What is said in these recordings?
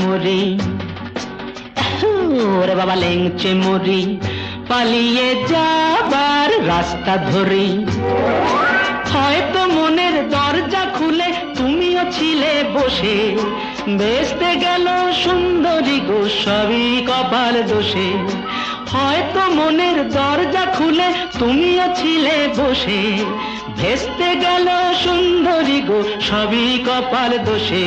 মরি ওরে বাবা, লেংচে মরি পালিয়ে যাবার রাস্তা ধরি। হয়তো মনের দরজা খুলে তুমিও ছিলে বসে। বেসতে গেল সুন্দরী গো সবই কপাল দোষে। হয়তো মনের দরজা খুলে তুমিও ছিলে বসে। ভেস্তে গেল সুন্দরী গো সবই কপাল দোষে।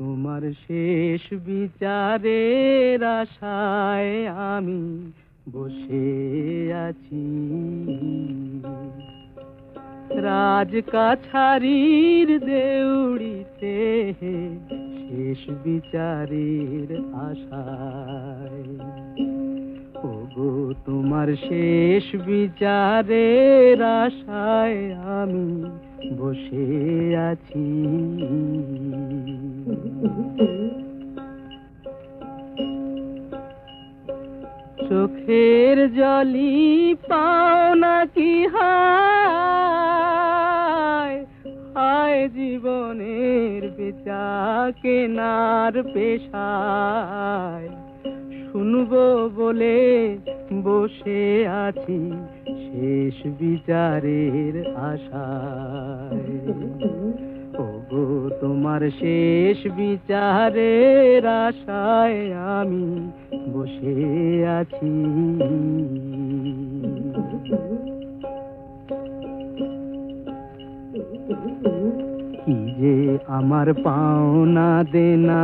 তোমার শেষ বিচারের আশায় আমি বসে আছি। রাজ কাছারির দেউড়িতে শেষ বিচারের আশায়। ওগো, তোমার শেষ বিচারের আশায় আমি বসে আছি। চোখের জলি পাও নাকি হায়? হায় জীবনের বেচা কেনার পেশায়। শুনব বলে বসে আছি শেষ বিচারের আশায়। ওগো, তোমার শেষ বিচারের আশায় আমি বসে আছি। কি যে আমার পাওনা দেনা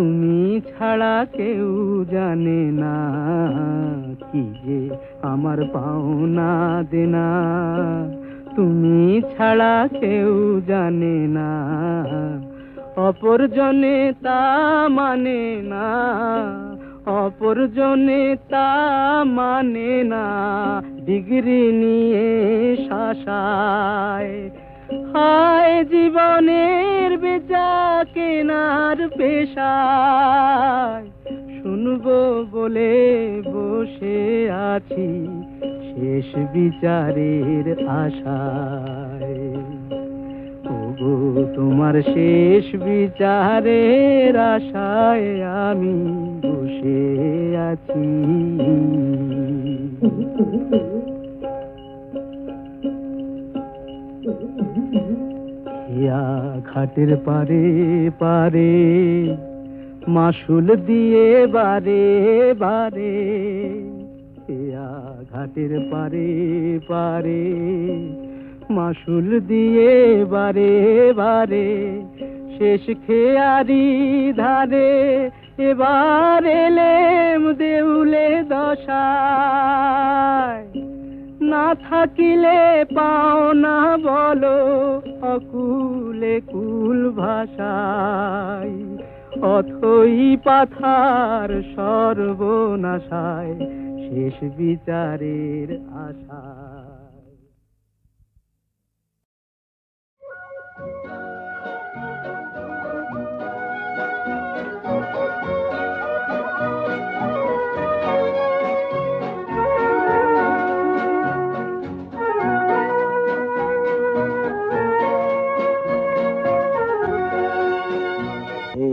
তুমি ছাড়া কেউ জানে না কি যে আমার পাওনা দেনা। তুমি ছাড়া কেউ জানে না, অপরজনে তা মানে না, অপরজনে তা মানে না। ডিগ্রি নিয়ে শাসায় হায় জীবনের বেচা কেনার পেশায়। শুনব বলে বসে আছি শেষ বিচারের আশায়। তোমার শেষ বিচারের আশায় আমি বসে আছি। ইয়া ঘাটের পারে পারে মাসুল দিয়ে বারে বারে ইয়া ঘাটের পারে পারে মাসুল দিয়ে বারে বারে, শেষ খেয়ারি ধারে এবার এলেম দেউলে দশায়। না থাকিলে পাও না বলো অকুলে কুল ভাষায় অথই পাথার সর্বনাশায় শেষ বিচারের আশায়।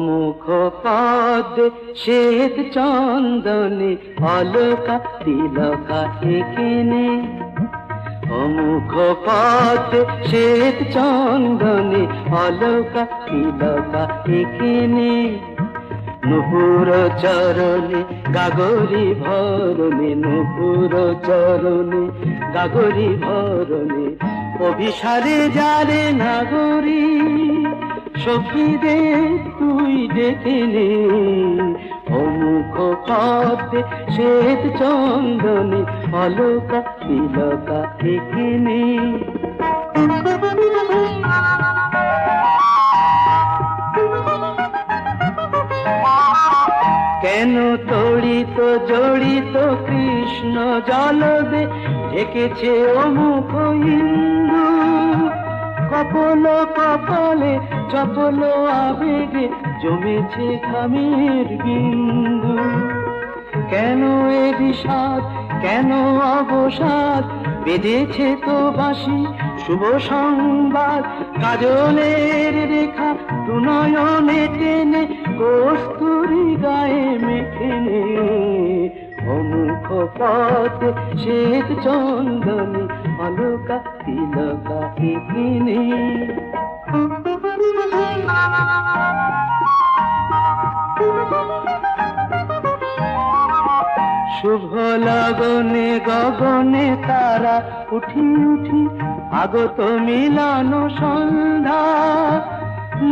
অমুখ পদ শ্বেত চন্দনে অলকা তিলকা এখানে অমুখ পদ শ্বেত চন্দনে অলকা তিলকা এখানে নুপুর চরণে, গাগরি ভরণে, নুপুর চরণে, গাগরি ভরণে, অভিসারে যারে নাগরী। সখী রে তুই ডেকে নে অমুখ পদ্মে শ্বেত চন্দনে অলকা তিলকা এখানে কেন তড়িত জড়িত কৃষ্ণ জলবে ঢেকেছে অমুখ ইন্দু কপল কপলে চপল আবেগে জমেছে ঘামের বিন্দু। কেন এ বিষাদ, কেন অবসাদ? বেঁধেছে তো বাসি শুভ সংবাদ। কাজলের রেখা দুনয়নে টেনে, কস্তুরি গায়ে মেখে নে অমুখ পথ শ্বেত চন্দনী অলকা তিলকা এখানে শুভ লগনে গগনে তারা উঠি উঠি আগত মিলন সন্ধ্যা।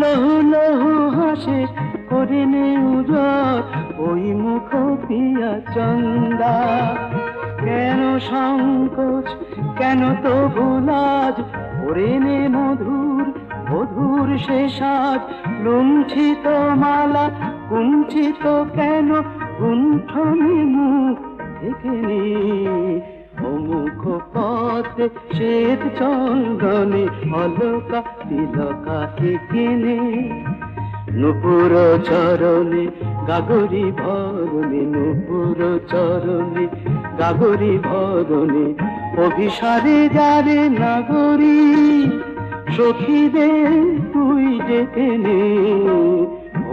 লহু লহু হাসে করিনে উজর ওই মুখ পিয়া চন্দা। কেন সংকোচ? কেন তো ভুলাজ ওরেনে মধুর মধুর সে সাজ। লুণ্ঠিত মালা, কুঞ্চিত কেন? গুণ্ঠনে মুখ থেকে নে। অমুখ পথে শ্বেত চন্দনে, অলকা তিলকা এখানে নুপুর চরণে গাগরি ভরণে নুপুর চরণে গাগরি ভরণে অভিসারে যারে নাগরী সখীদের তুই ডেকে নে।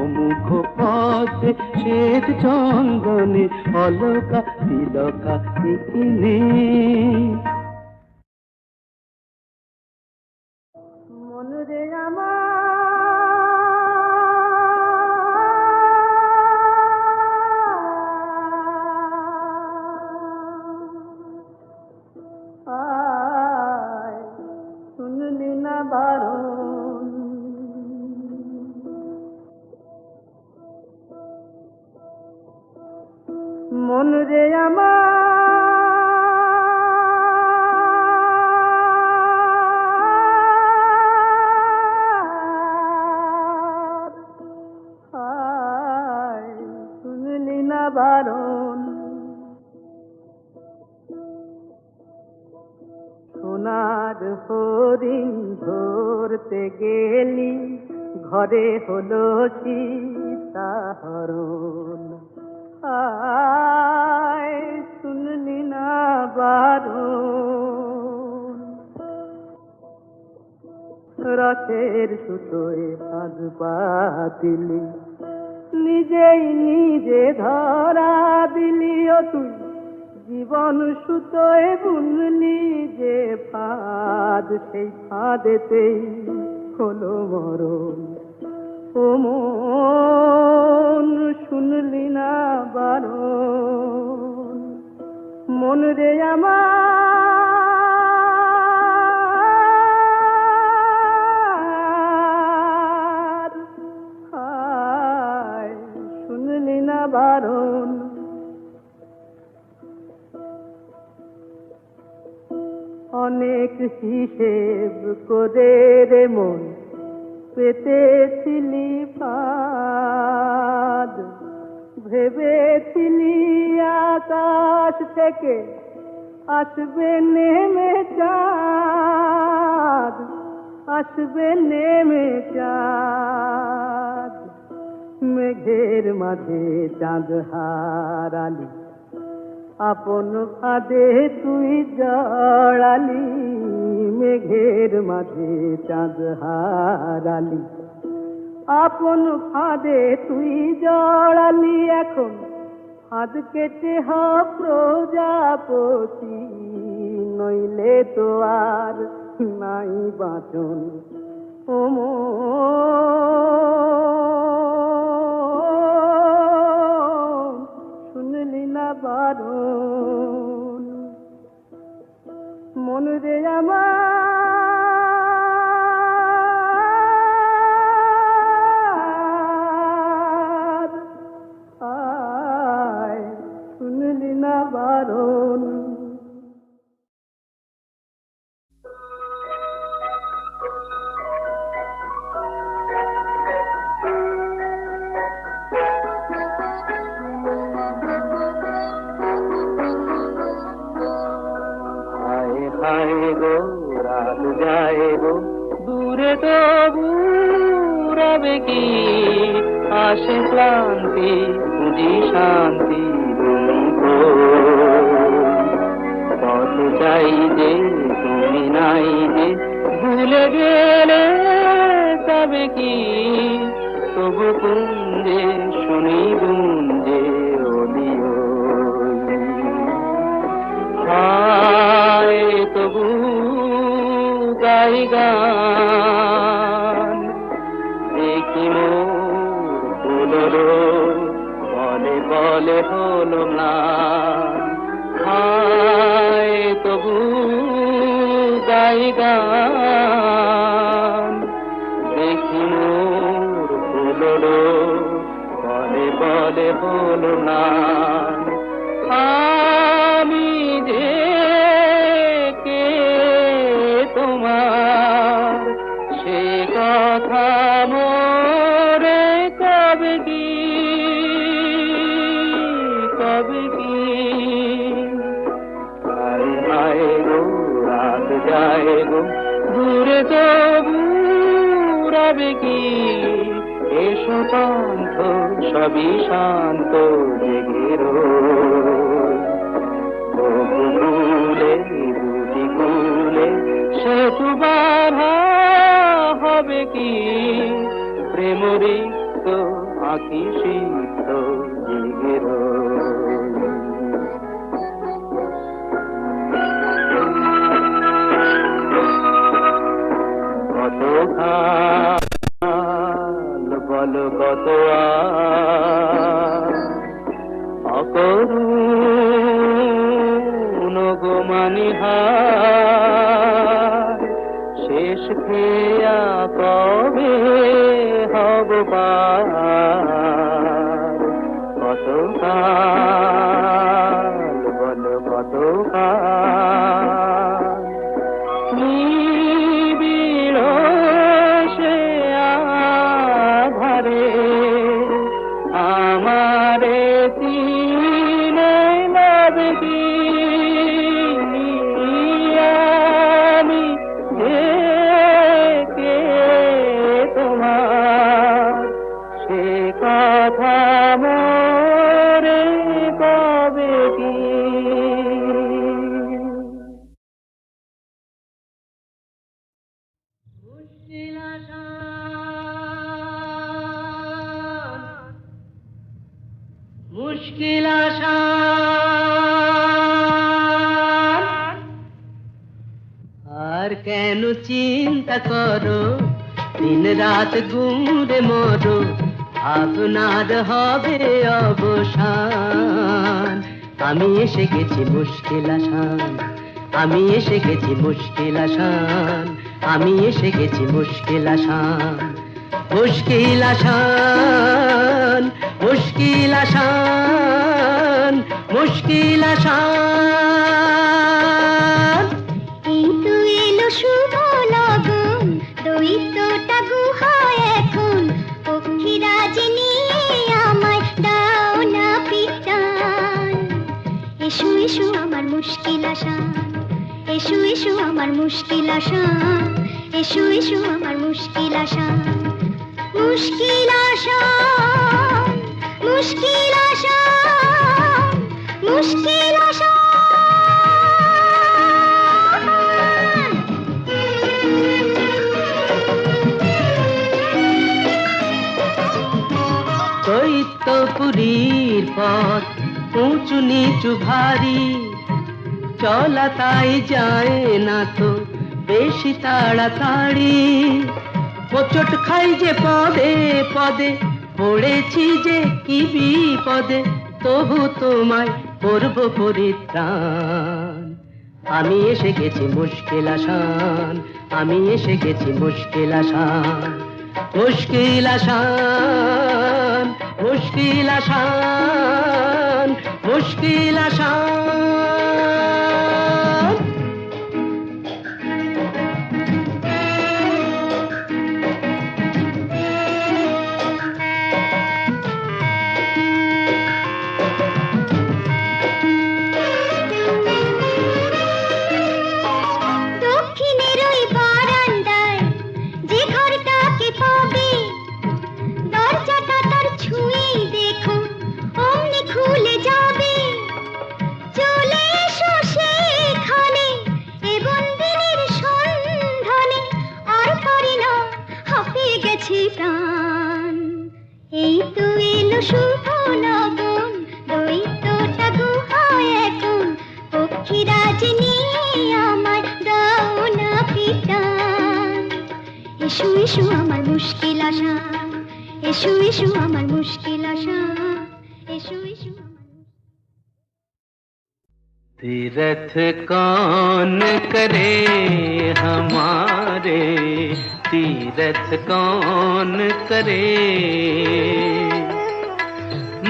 অমুখ পথে শ্বেত চন্দনে, অলকা তিলকা এখানে বারণ সোনার হরিণ ধরতে গেলি, ঘরে হলো সীতাহরণ। আয় শুনলি না বারণ। রথের সুতোয় ভাগ পাতিলি নিজেই নিজে ধরা দিলি ও তুই। জীবন সুতোয় বুনলি যে ফাঁদ, সেই ফাঁদেতেই হলো মরণ। মন শুনলি না বারণ। মন রে আমার হিসেব করে রে মন পেতেছিলি ফাদ। ভেবেছিলি আকাশ থেকে আসবে নেমে চাঁদ, আসবে নেমে চাঁদ। মেঘের মাঝে চাঁদ হারালি, আপন ফাঁদে তুই জড়ালি। মেঘের মাঝে চাঁদ হারালি। আপন ফাঁদে তুই জড়ালি এখন। ফাঁদ কেটে হ প্রজাপতি নইলে তো আর নাই বাঁচন। ও মন, শুনলি না বারণ। মন রে আমার তবু রবে কি? আসে ক্লান্তি, বুঝি শান্তি পথ চাই যে তুমি নাই যে, ভুলে গেলে তবে কি? তবু কুঞ্জে শুনি বুঞ্জে অলিও। হায় তবু গাই গান বলে হলো ম্লান হায় তবু গাই গান। দেখি মোর বলে বলে হলো না। দূরে তবু রবে কি এসো পান্থ সবই শান্ত জেগে হবে কি? প্রেমরিক্ত আঁকি সিদ্ধ কত খাল বল কত অকরুণ গো মানিহার শেষ খেয়া কবে হব কত মুশকিল আসান আর কেন চিন্তা করো? দিন রাত গুঁড়ে মরো। আপনার হবে অবসান। আমি এসে গেছি মুশকিল আসান আমি এসে গেছি মুশকিল আসান আমি এসে গেছি মুশকিল আসান মুশকিল আসান মুশকিল আসান মুশকিল আসান। এই তো এলো শুভ লগন, দৈত্যটা গুহায় এখন। পক্ষীরাজ নিয়ে আমায় দাও না পিটান। এসো এসো আমার মুশকিল আসান, এসো এসো আমার মুশকিল আসান, এসো এসো আমার মুশকিল আসান। মুশকিল আসান। মুশকিল আসান মুশকিল আসান দৈত্যপুরীর পথ উঁচু নিচু ভারী, চলা তাই যায় না তো বেশি তাড়াতাড়ি। হোঁচট খাই যে পদে পদে পড়েছি যে কি বিপদে, তবু তোমায় করব পরিত্রাণ। আমি এসে গেছি মুশকিল আসান, আমি এসে গেছি মুশকিল আসান। মুশকিল আসান মুশকিল আসান মুশকিল আসান। এসো এসো আমার মুশকিল আশা এসো এসো আমার तीरथ कौन करे हमारे तीरथ कौन करे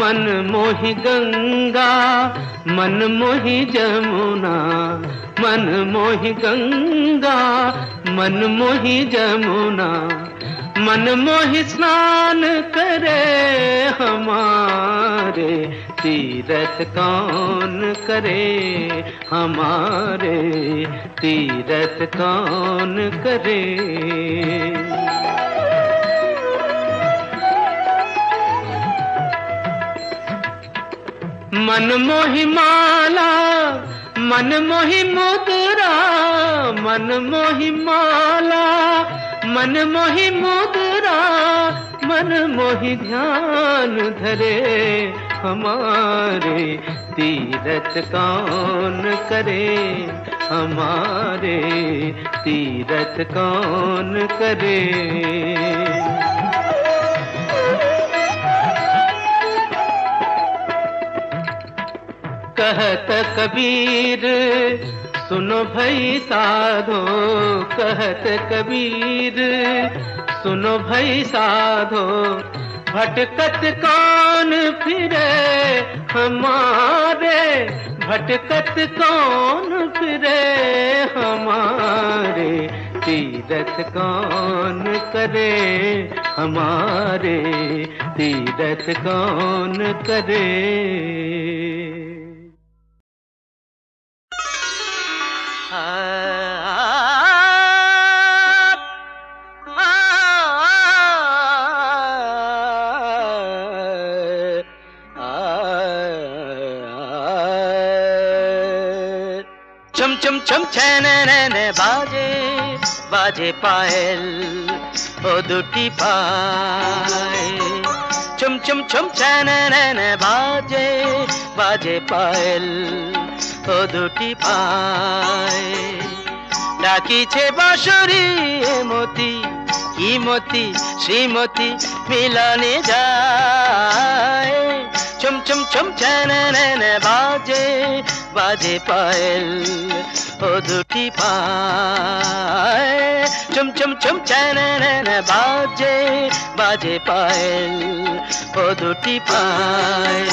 मन मोहि गंगा मन मोहि जमुना मन मोहि गंगा मन मोहि जमुना मन मोहि स्नान करे हमारे, तीरथ कौन करे हमारे, तीरथ कौन करे? मन मोहि माला मन मोहि मुद्रा, मन मोहि माला। मन मोहि मुद्रा, मन मोहि ध्यान धरे। हमारे तीरथ कौन करे? हमारे तीरथ कौन करे? कहत कबीर, सुनो भई साधो, कहत कबीर, सुनो भई साधो, भटकत कौन फिरे हमारे, भटकत कौन फिरे हमारे, तीरथ कौन करे हमारे, तीरथ कौन करे? চম চম ছেনে বাজে বাজে পায়েল ও দুটি পায় চম চম চম ছেনে বাজে বাজে পায়েল ও দুটি পায় ডাকিছে বাঁশরি মতি কি মতি শ্রীমতি মিলনে যায় চম চম চম ছেনে বাজে বাজে পায়েল, ও দুটি পায়। চুম চুম চুম ছ্যানে বাজে বাজে পায়েল, ও দুটি পায়।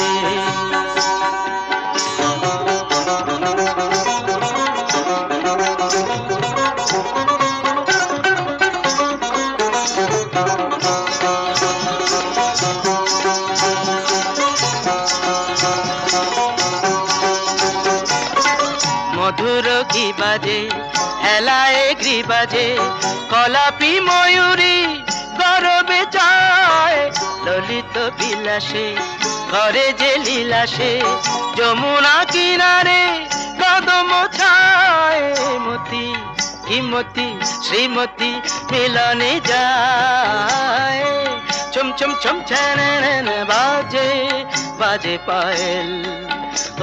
গ্রি বাজে, কলাপি ময়ূরী গরবে চায় ললিত বিলাসে, ঘরে যে লীলাসে, যমুনা কিনারে কদম ছায়। মতি হিমতি, শ্রীমতি মিলনে যায়। চুম চুম চুম ছ্যান বাজে বাজে পায়েল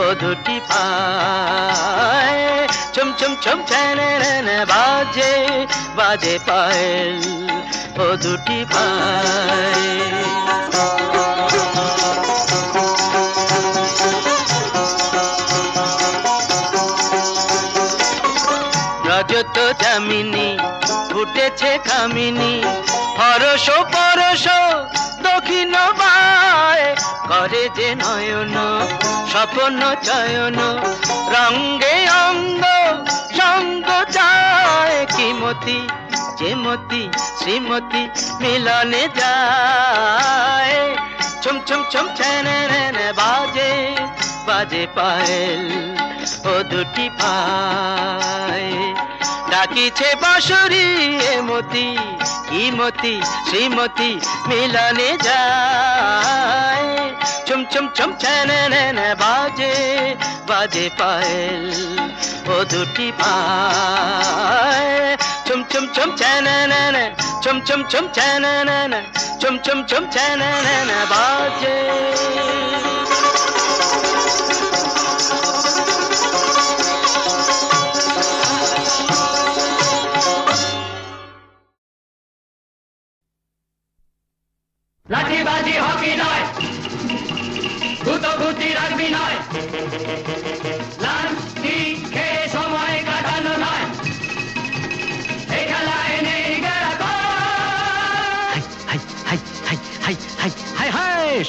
ও দুটি পায়। চুম চুম চুম ছ্যান বাজে বাজে পায়েল, ও দুটি পায় রজত জামিনী ফুটেছে কামিনী হরস পরশ দক্ষিণ বায়। করে যে নয়ন, স্বপ্ন চয়ন, রঙ্গে অঙ্গ চায় কিমতি যেমতি শ্রীমতি মিলনে যায় ছুম ছুম ছুম ছ্যানে বাজে বাজে পায়েল ও দুটি পায় ডাকিছে বাঁশরি এ মতি কি মতি শ্রীমতি মিলনে যায়। চুম চুম চুম বাজে বাজে পায়েল ও দুটি পায়। চুম চুম চুম ছ্যানে চুম চুম চুম ছ্যানে চুম লাঠিবাজি হকি নয় গুতগুতি রাখবি নয়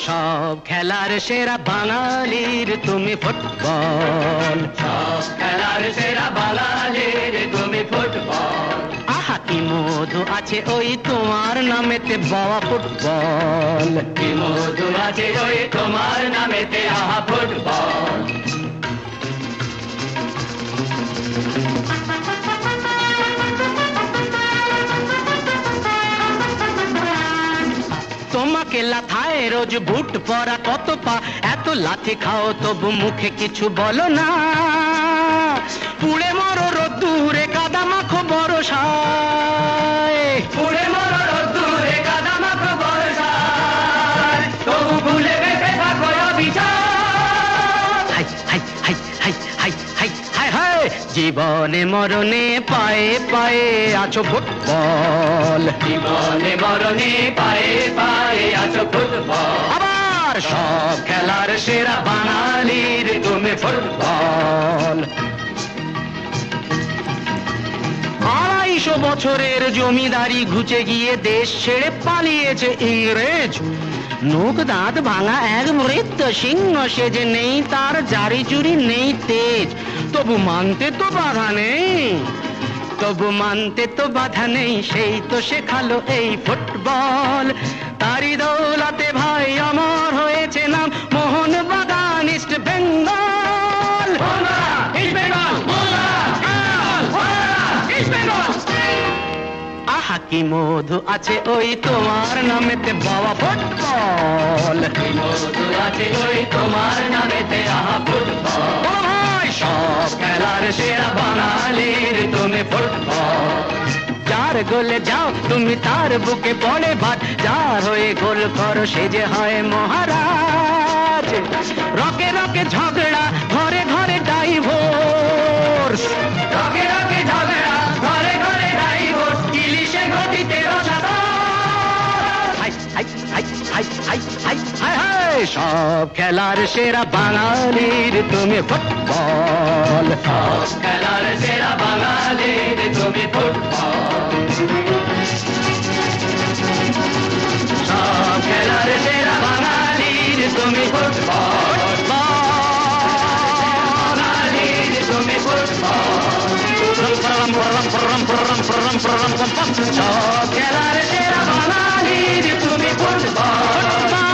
সব খেলার সেরা বাঙালির তুমি ফুটবল। সব খেলার সেরা বাঙালির তুমি ফুটবল। কি মধু আছে ওই তোমার নামেতে বাবা ফুটবল? কি মধু আছে ওই তোমার নামেতে আহা ফুটবল? তোমাকে লাথায় রোজ বুট পরা কত পা? এত লাথি খাও তবু মুখে কিছু বলো না। পুড়ে মরো মাখো বরসায় পুড়ে রোদ্দুরে কাদা মাখো বরসায় তবু ভুলে বেঁচে থাকো অবিচার। হাই হাই হাই হাই হাই হাই হাই হাই। জীবনে মরণে পায়ে পায়ে আছো ফুটবল। জীবনে মরণে পায়ে পায়ে আছো ফুটবল। আবার সব খেলার সেরা বাঙালির তুমি ফুটবল। আড়াইশো বছরের জমিদারি ঘুচে গিয়ে দেশ ছেড়ে পালিয়েছে ইংরেজ। নোক দাঁত ভাঙা এক মৃত্য সিংহ সে যে নেই তার জারি চুরি নেই তেজ। তবু মানতে তো বাধা নেই। তবু মানতে তো বাধা নেই, সেই তো শেখালো এই ফুটবল। তারি দৌলাতে ভাই কি মধু আছে ওই তোমার নামেতে বাবা ফুটবল? কি মধু আছে ওই তোমার নামেতে আহা ফুটবল। ভাই। সব খেলার সেরা বাঙালির তুমি ফুটবল। যার গোলে যাও তুমি তার বুকে পড়ে ভাত। যার হয়ে গোল করো সে যে হয় মহারাজ। রকে রকে ঝগড়া সব খেলার সেরা বাঙালির তুমি ফুটবল। খেলার সেরা বাঙালির তুমি সব খেলার সেরা বাঙালির তুমি ফুটবল সব খেলার সেরা বাঙালির তুমি ফুটবল।